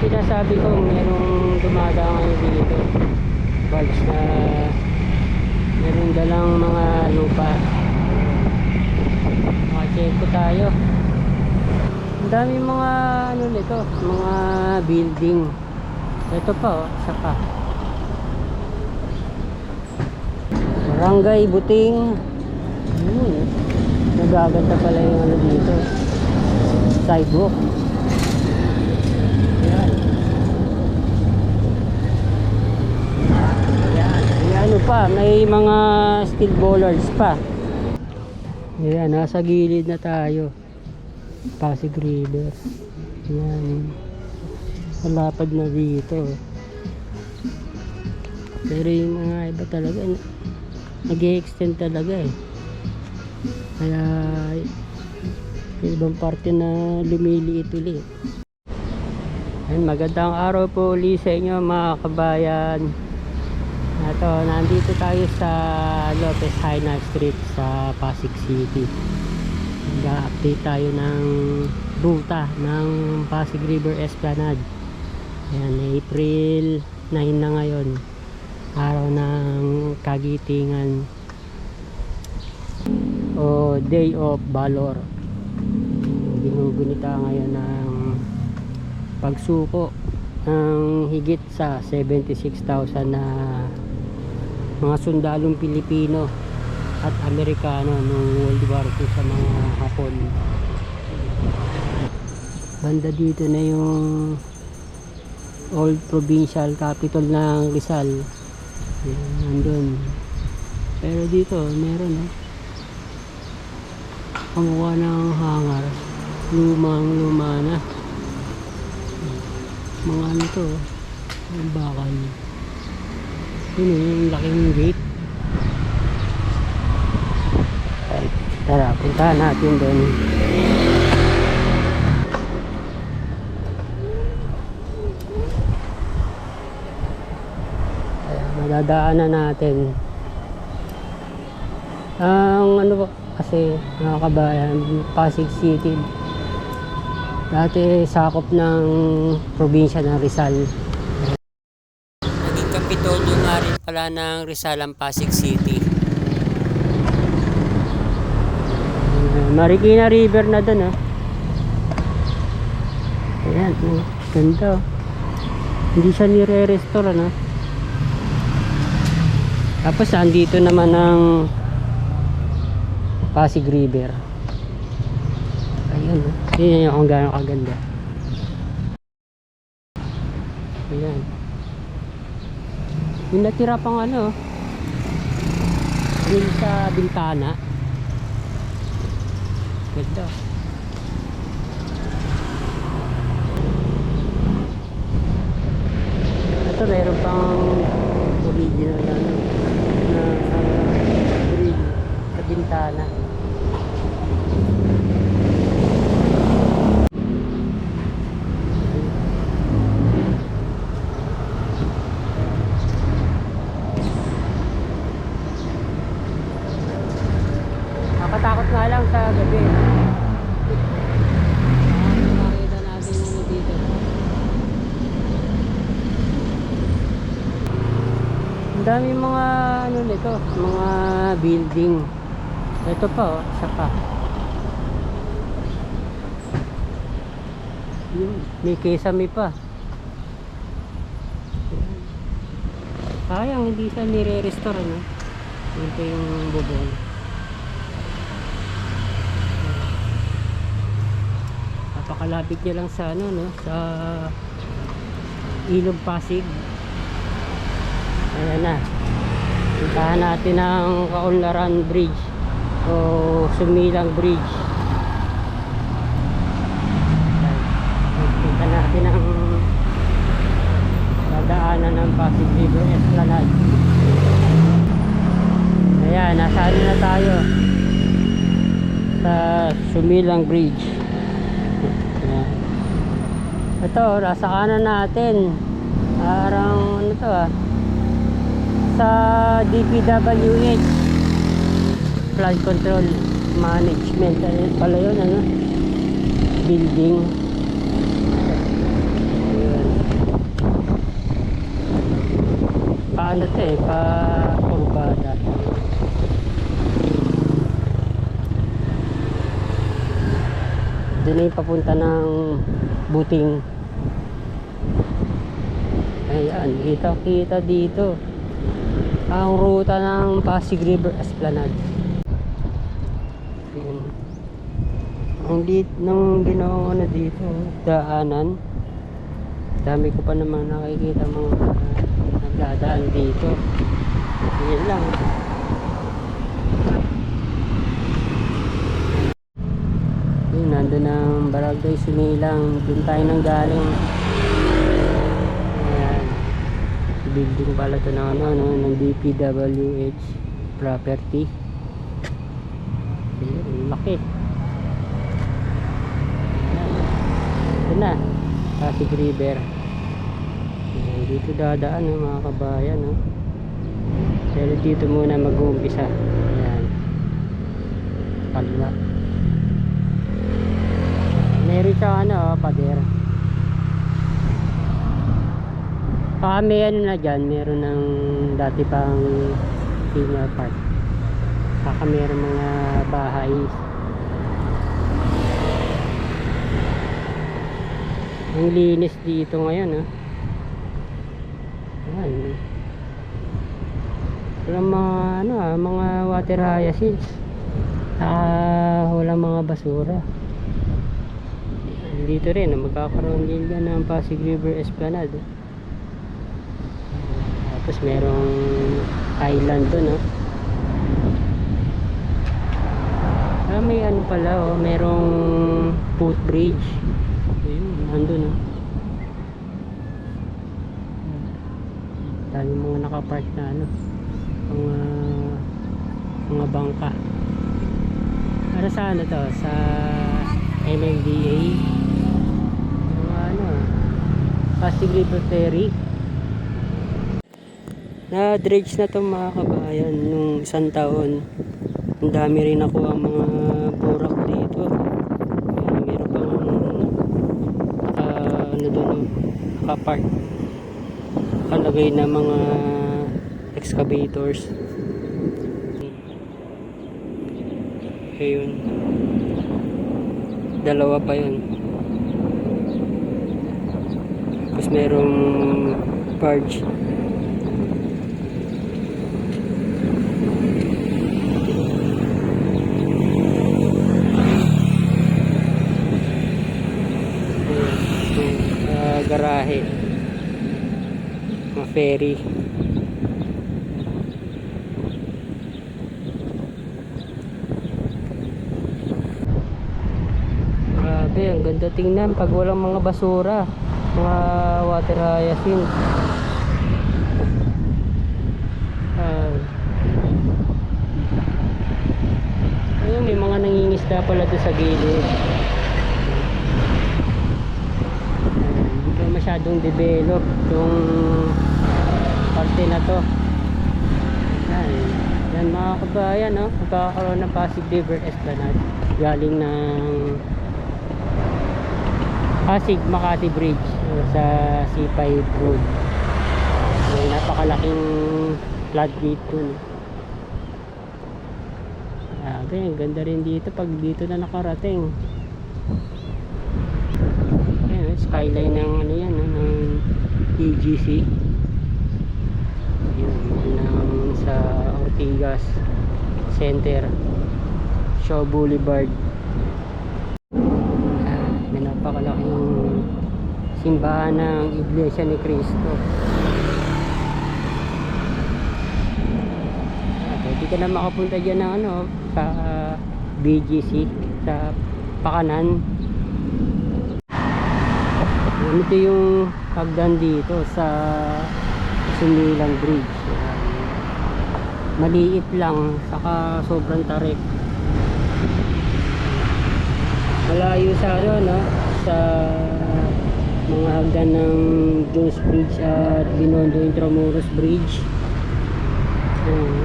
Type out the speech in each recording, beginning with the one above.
sinasabi ko, merong dumadaan ngayon dito. Bags na meron dalang mga lupa. Makacheck ko tayo. Ang dami mga ano nito, mga building. Ito pa oh, isa pa. Barangay Buting. Yun. Nagaganda pala yung ano dito. Sidewalk. Yan. Yan. May ano pa, may mga steel bollards pa. Yan, nasa gilid na tayo. Pasig River. Yan. Malapad na dito. Pero yung mga iba talaga, nag extend talaga eh. Kaya yung ibang parte na lumiliit ulit. Ayun, magandang araw po ulit sa inyo mga kabayan. Ito, nandito tayo sa Lopez Haina Street sa Pasig City. Nag-update tayo ng ruta ng Pasig River Esplanade. Ayan, April 9 na ngayon. Araw ng kagitingan o Day of Valor. Ginugunita ngayon ng pagsuko ng higit sa 76,000 na mga sundalong Pilipino at Amerikano nung World War II sa mga Hapon. Banda dito na yung old provincial capital ng Rizal. Yan, nandun. Pero dito, meron eh. Kamukha ng hangar. Lumang luma na. Mga ano to, ang bakal. Yun yung laking gate. Ay, tara, puntahan natin doon. Ayan, madadaanan natin. Ang ano ba kasi mga kabayan, Pasig City. Dati sakop ng probinsya ng Rizal. Naging kapitolyo nga rin pala ng Rizal ang Pasig City. Uh, Marikina River na doon ah. Ayan, oh, ganda. oh. Hindi siya nire-restore ano. Tapos andito naman ang Pasig River. Ayun, oh. Yun yung kung gaano kaganda. Ayan. Yung natira pang ano, yung sa bintana. Ganda meron pang original na ano, na uh, grill sa bintana. Nakatakot nga lang sa gabi. Makita natin ano dito. Ang dami mga ano nito, mga building. Ito pa oh, isa pa. May kesame pa. Sayang hindi siya nire-restore ano. Yun yung bubong. Napakalapit niya lang sa ano no, sa Ilog Pasig. Ayan na. Puntahan natin ang Kaunlaran Bridge o Sumilang Bridge. Punta natin ang dadaanan ng Pasig River Esplanade. Ayan, nasa ano na tayo sa Sumilang Bridge. Ito, nasa kanan natin. Parang ano to ah sa DPWH flood control management. Ayun pala yun ano? Building. Ayun. paano ito eh? Pa kurbada dun ay papunta ng buting. Ayan kita kita dito. Ang ruta ng Pasig River Esplanade. Ayan. Ang lit nung ginawa ano dito, daanan. Dami ko pa naman nakikita mga nagdadaan dito. Yan lang. Yun, nandun ang Barangay Sinilang. Doon tayo nang galing. Ayan. Building pala to ng ano, ano, ng DPWH property. Laki. Ito na. Pasig River. Dito dadaan oh, mga kabayan. Oh. Pero dito muna mag-uumpisa. Ayan. Kaliwa. Meron siya ano, pader. Baka may ano na dyan, meron ng dati pang senior park. Baka meron mga bahay. Ang linis dito ngayon, ah. Ayan. Walang mga, ano, ah, mga water hyacinths. Ah, walang mga basura. Dito rin, ah, magkakaroon din dyan ng Pasig River Esplanade. Ah. Tapos merong island doon, no? Ah, may ano pala, oh, merong footbridge. Ayun, nandun, oh. Dami mga nakapark na ano, mga mga bangka. Para sa ano to? Sa MMDA. Mga ano, Pasig River Ferry na dredge na to mga kabayan nung isang taon. Ang dami rin ako ang mga burak dito. Ayan, meron pang naka ano doon nakapark. Nakalagay na mga excavators. Ayun. Dalawa pa yun. Tapos merong barge uh, garahe. Mga ferry. Grabe ang ganda tingnan pag walang mga basura. Mga water hyacinth. Ah. ayun may mga nangingisda pala doon sa gilid hindi pa masyadong develop yung parte na to. Yan, yan mga kabayan no? magkakaroon ng Pasig River Esplanade. Galing ng Pasig Makati Bridge uh, sa C5 Road. May napakalaking floodgate dun. Grabe, ang ganda rin dito pag dito na nakarating Ayan, skyline ng ano yan, no, ng EGC. Yun, ng sa Ortigas Center, Shaw Boulevard. Ah, may napakalaking simbahan ng Iglesia ni Cristo. Ah, pwede ka na makapunta dyan ng ano, sa BGC, sa Pakanan. Ito yung hagdan dito sa Sumilang Bridge. Ayan. Maliit lang, saka sobrang tarik. Malayo sa ano, no? Sa mga hagdan ng Jones Bridge at Binondo Intramuros Bridge. Ayan.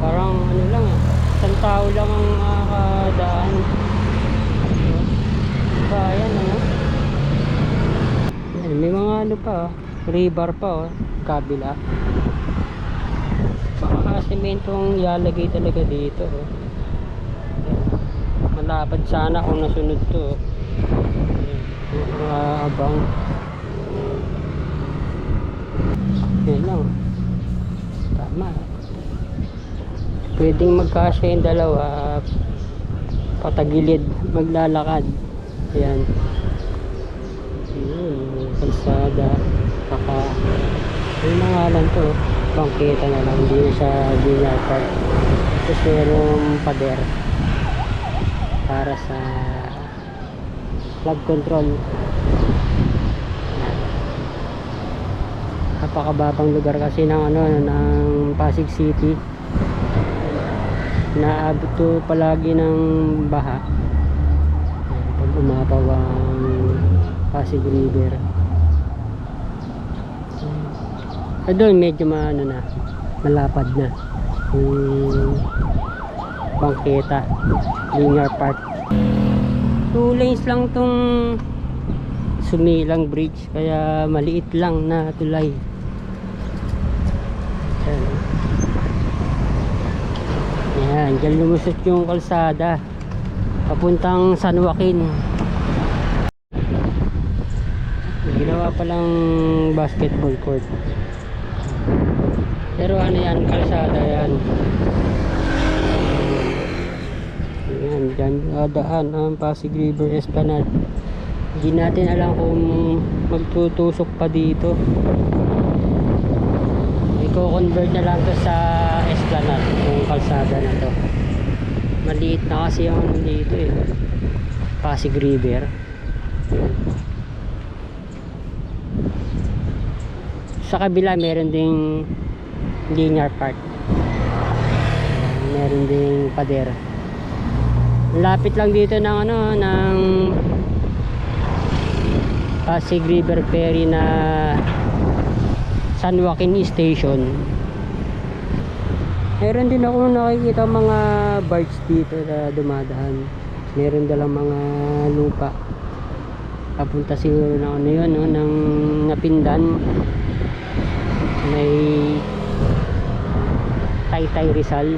Parang ano lang eh, isang tao lang ang makakadaan. Bayan ano? Yan, may mga ano pa, oh, river pa oh. kabila baka sementong ilalagay talaga dito oh. Ayan. malapad sana kung nasunod to oh. Ayan. mga abang yun lang tama pwedeng magkasya yung dalawa patagilid maglalakad ayan. Yun kalsada saka yung mga lang to bangketa na lang hindi na siya linear park. Tapos merong pader para sa flood control. Napakababang lugar kasi ng ano ng Pasig City. Naabot to palagi ng baha umapaw ang Pasig River. Eh doon medyo maano na malapad na. Yung bangketa linear park. Two lanes lang tong sumilang bridge kaya maliit lang na tulay. Ayan. Ayan, dyan lumusot yung kalsada papuntang San Joaquin. Ginawa palang basketball court. Pero ano yan kalsada yan. Ayan, dyan dadaan ang Pasig River Esplanade. Hindi natin alam kung magtutusok pa dito. I-convert na lang to sa Esplanade yung kalsada na to maliit na kasi yung ano dito eh. Pasig River. Sa kabila meron ding linear park. Meron ding pader. Lapit lang dito ng ano ng Pasig River Ferry na San Joaquin Station meron din ako nakikita mga barge dito na dumadaan meron dalang mga lupa. Papunta siguro na ano yun no, ng napindan. May Taytay Rizal.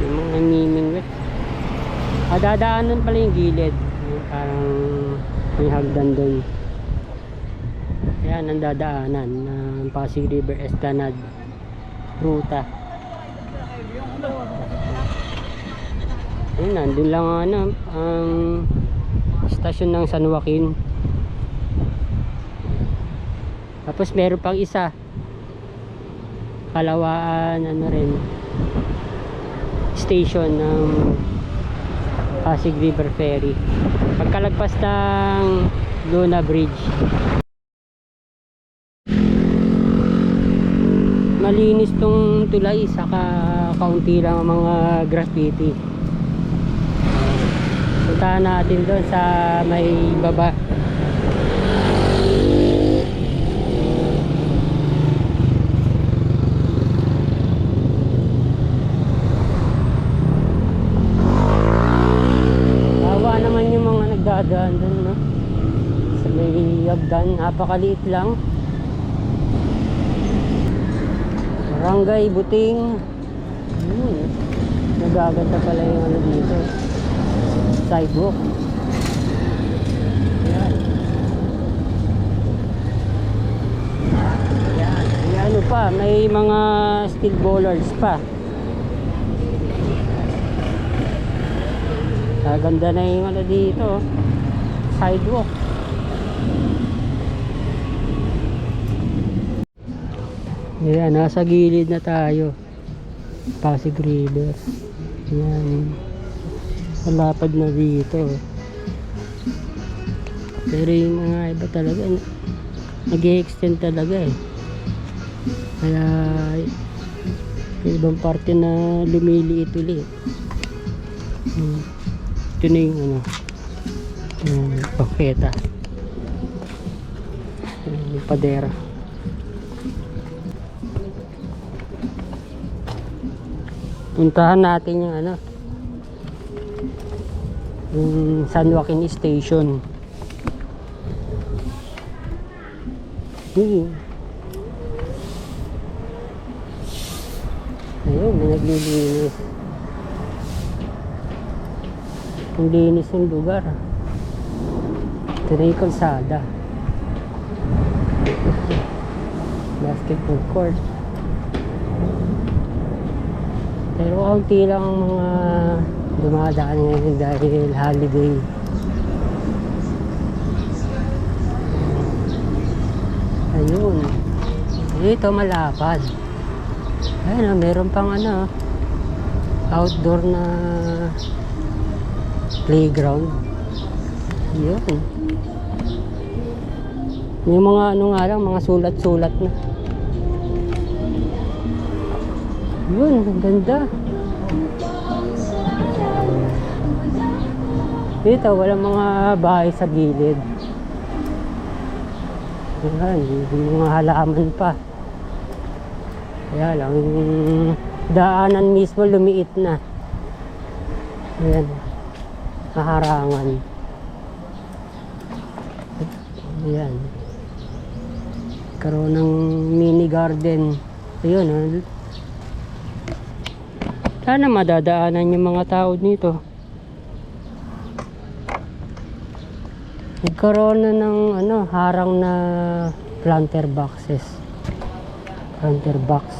Yung mga namimingwit. Ah dadaanan pala yung gilid. Parang may hagdan doon yan ang dadaanan ng Pasig River Esplanade ruta Ayun, nandun lang ano, ang stasyon ng San Joaquin. Tapos meron pang isa. Kalawaan, ano rin, station ng Pasig River Ferry. Pagkalagpas ng Luna Bridge. Malinis tong tulay, saka kaunti lang ang mga graffiti. Puntahan natin doon sa may baba. Awa naman yung mga nagdadaan doon no? sa may hagdan napakaliit lang Barangay Buting hmm. nagaganda pala yung ano dito sidewalk. Yan. Yan. May ano pa, may mga steel bowlers pa. Kaganda na yung ano dito. Sidewalk. Yan, nasa gilid na tayo. Pasig River. Yan malapad na dito pero yung mga iba talaga nag extend talaga eh kaya yung ibang parte na lumiliit ulit hmm. ito na yung ano yung paketa yung padera puntahan natin yung ano yung San Joaquin Station Hmm. Ayun, may naglilinis. Ang linis ng lugar. Ito na yung kalsada. Basketball court. Pero kaunti lang ang mga dumadaan ngayon dahil holiday. Ayun. Dito malapad. Ayun, oh, meron pang ano, outdoor na playground. Yun. Yung mga ano nga lang, mga sulat-sulat na. Yun, ang ganda. Dito, walang mga bahay sa gilid. Ayan, yung mga halaman pa. Kaya lang, daanan mismo lumiit na. Ayan, kaharangan. Ayan. Karoon ng mini garden. Ayun, ah. Sana madadaanan yung mga tao dito. Nagkaroon na ng ano, harang na planter boxes. Planter box.